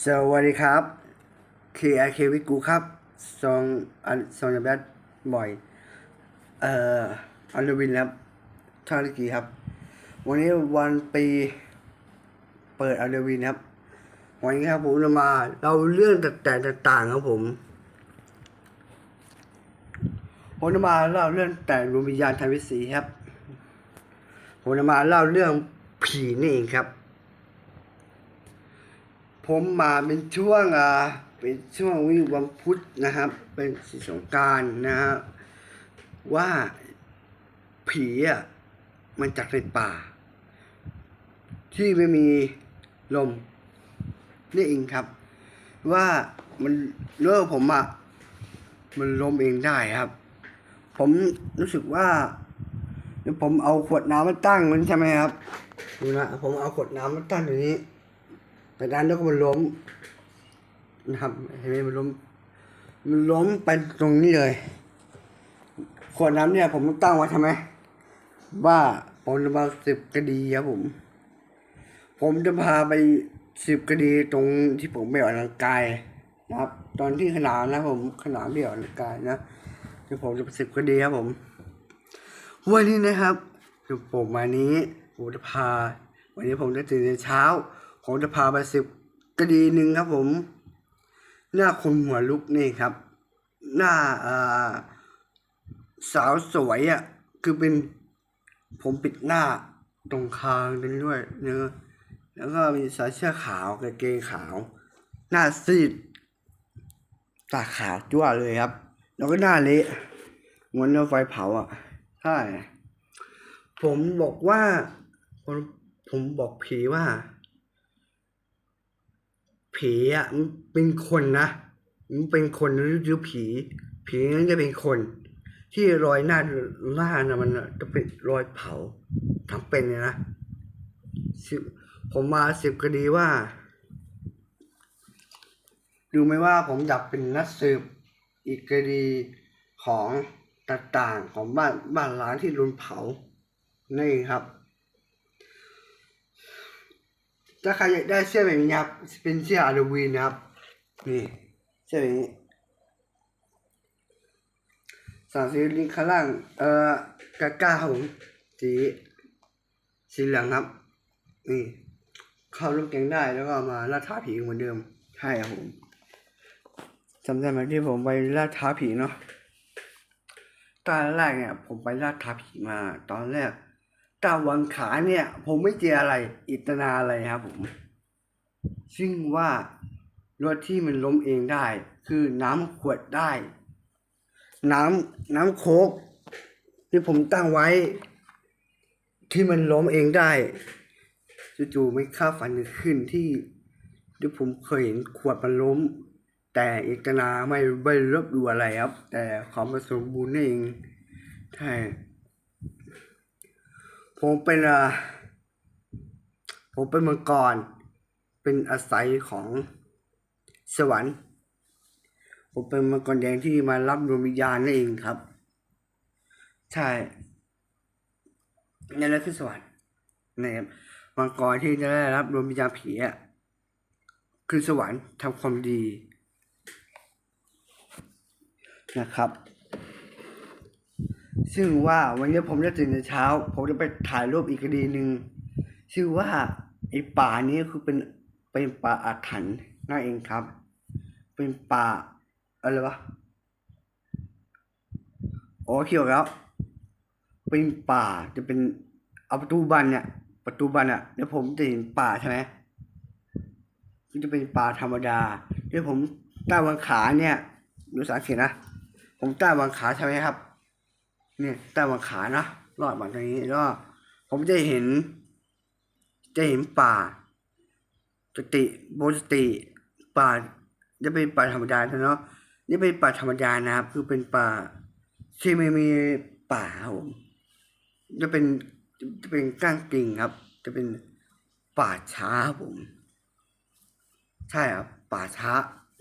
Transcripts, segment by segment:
สวัสดีครับ KRK วิกูครับซองอันซองยาแบดบ่อย เอ่ออันเดวินครับท่าลิกีครับ วันนี้วันปีเปิดอันเดวินครับ วันนี้ครับผมจะมาเราเรื่องแต่ต่างๆครับผมผมจะมาเล่าเรื่องแต่ดวงวิญญาณทางวิสีครับผมจะมาเล่าเรื่องผีนี่เองครับ ผมมาเป็นช่วงอ่าเป็นช่วงวิวันพุธนะครับ เป็นสิสงการนะฮะว่าผีอะมันจากในป่า ที่ไม่มีลมนี่เองครับ ว่ามันเลิกผมอะมันลมเองได้ครับ ผมรู้สึกว่าเดี๋ยวผมเอาขวดน้ำมาตั้งมันใช่ไหมครับดูนะผมเอาขวดน้ำมาตั้งตรงนี้ ด้านนั้นก็มันล้มนะครับเห็นไหมมันล้ม มันล้มไปตรงนี้เลยขวดน้ำเนี่ย ผมตั้งไว้ทำไมว่าผมจะมาสิบคดีครับผม ผมจะพาไปสิบคดีตรงที่ผมไปออกกำลังกายนะครับ ตอนที่ขนามนะผมขนามที่ออกกำลังกายนะเดี๋ยวผมจะไปสิบคดีครับผม วันนี้นะครับคือผมวันนี้ผมจะพา วันนี้ผมจะตื่นในเช้า ผมจะพาไปสิบคดีหนึ่งครับผม หน้าคนหัวลุกนี่ครับ หน้าสาวสวยอะ คือเป็นผมปิดหน้าตรงคางนั้นด้วยเนื้อแล้วก็มีใส่เสื้อขาวกางเกงขาว หน้าซีดตาขาวจ้วเลยครับ แล้วก็หน้าเละเหมือนเราไฟเผาอะใช่ผมบอกว่า ผมผมบอกผีว่า ผีอะมันเป็นคนนะมันเป็นคนหรือหรือผี ผีนั้นจะเป็นคน ที่รอยหน้าหน้านะมันจะเป็นรอยเผาทั้งเป็นเลยนะสิผมมาสิบคดีว่าดูไหมว่าผมอยากเป็นนักสืบอีกคดีของต่างๆของบ้านบ้านร้านที่โดนเผานี่ครับ ถ้าใครอยากได้เสื้อแบบนี้ครับ เป็นเสื้อฮาโลวีนนะครับ นี่เสื้อแบบนี้สั่งซื้อลิงก์ข้างล่าง เอ่อกาก้าครับผมสีสีเหลืองครับ นี่ เข้ารูปแกงได้แล้วก็มาล่าท้าผีเหมือนเดิม ใช่ครับผมจำได้ไหมที่ผมไปล่าท้าผีเนาะตอนแรกเนี่ย ผมไปล่าท้าผีมาตอนแรก ตาวังขาเนี่ย ผมไม่เจออะไร อิตนาอะไรครับผม ซึ่งว่ารถที่มันล้มเองได้ คือน้ำขวดได้ น้ำน้ำโคกที่ผมตั้งไว้ ที่มันล้มเองได้จู่ๆไม่คาดฝันขึ้นที่ที่ผมเคยเห็นขวดมันล้ม แต่เอกนาไม่ไม่รบดูอะไรครับ แต่ความประสมบูรณ์เองใช่ ผมเป็นอ่าผมเป็นมังกร เป็นอาศัยของสวรรค์ ผมเป็นมังกรแดงที่มารับดวงวิญญาณนั่นเองครับ ใช่นั่นแหละคือสวรรค์นะครับมังกรที่จะได้รับดวงวิญญาณผีอะคือสวรรค์ทำความดีนะครับ ซึ่งว่าวันนี้ผมจะตื่นเช้า ผมจะไปถ่ายรูปอีกคดีหนึ่งชื่อว่าไอ้ป่านี้คือเป็นเป็นป่าอาถรรพ์นั่นเองครับ เป็นป่าอะไรวะอ๋อเขียวแล้ว เป็นป่าจะเป็นเอาประตูบันเนี่ยประตูบันอะเดี๋ยวผมจะเห็นป่าใช่ไหมมันจะเป็นป่าธรรมดาเดี๋ยวผมตั้งวางขาเนี่ยดูสังเกตนะ ผมตั้งวางขาใช่ไหมครับ เนี่ยตั้งวางขานะรอดมาตรงนี้แล้วผมจะเห็น จะเห็นป่าสติโบสติป่าจะเป็นป่าธรรมดาเนาะนี่เป็นป่าธรรมดานะครับ คือเป็นป่าที่ไม่มีป่าผมจะเป็นจะเป็นก้างกิ่งครับ จะเป็นป่าช้าผม ใช่ครับป่าช้า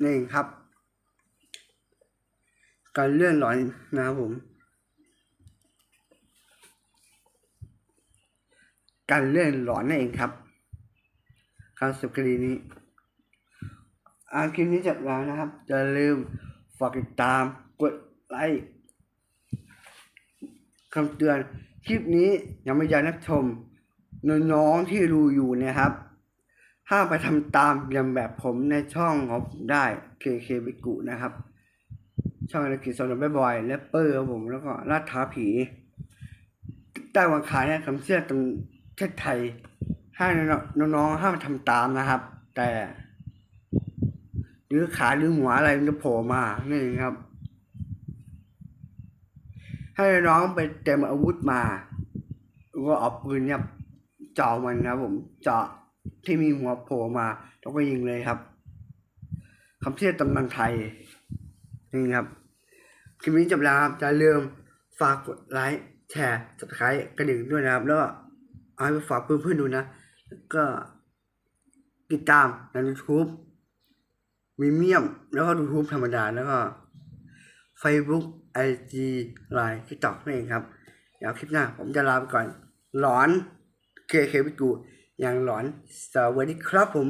นี่ครับ การเลื่อนหลอนนะครับผม การเลื่อนหลอนนั่นเองครับการสืบคดีนี้อาคลิปนี้จบแล้วนะครับอย่าลืมฝากติดตามกดไลค์คำเตือนคลิปนี้ยังไม่อยากนักชมน้องๆที่ดูอยู่นะครับห้ามไปทำตามอย่างแบบผมในช่องของผมได้ KK บิกุนะครับ ช่องธุรกิจสนนบ่อยๆและเปอร์ครับผมแล้วก็ลาดท้าผีใต้วางขายเนี่ยคำเชื่อตรง เทศไทยให้น้องๆห้ามทำตามนะครับ แต่หรือขาหรือหัวอะไรมันจะโผล่มานี่ครับ ให้น้องไปเตรียมอาวุธมาแล้วก็เอาปืนเนี่ยเจาะมันครับผมเจาะที่มีหัวโผล่มาแล้วก็ยิงเลยครับคำเชื่อตำนานไทยนี่ครับคลิปนี้จบแล้วครับอย่าลืมฝากกดไลค์แชร์ subscribe กระดิ่งด้วยนะครับ แล้วก็ เอาให้ไปฝากเพื่อนๆดูนะ ก็ติดตามใน YouTube มีเมียม แล้วก็ยูทูบธรรมดา แล้วก็ Facebook IG Line TikTok นั่นเองครับเดี๋ยวคลิปหน้า ผมจะลาไปก่อน หลอนเคเคพิกูอย่างหลอนสวัสดีครับผม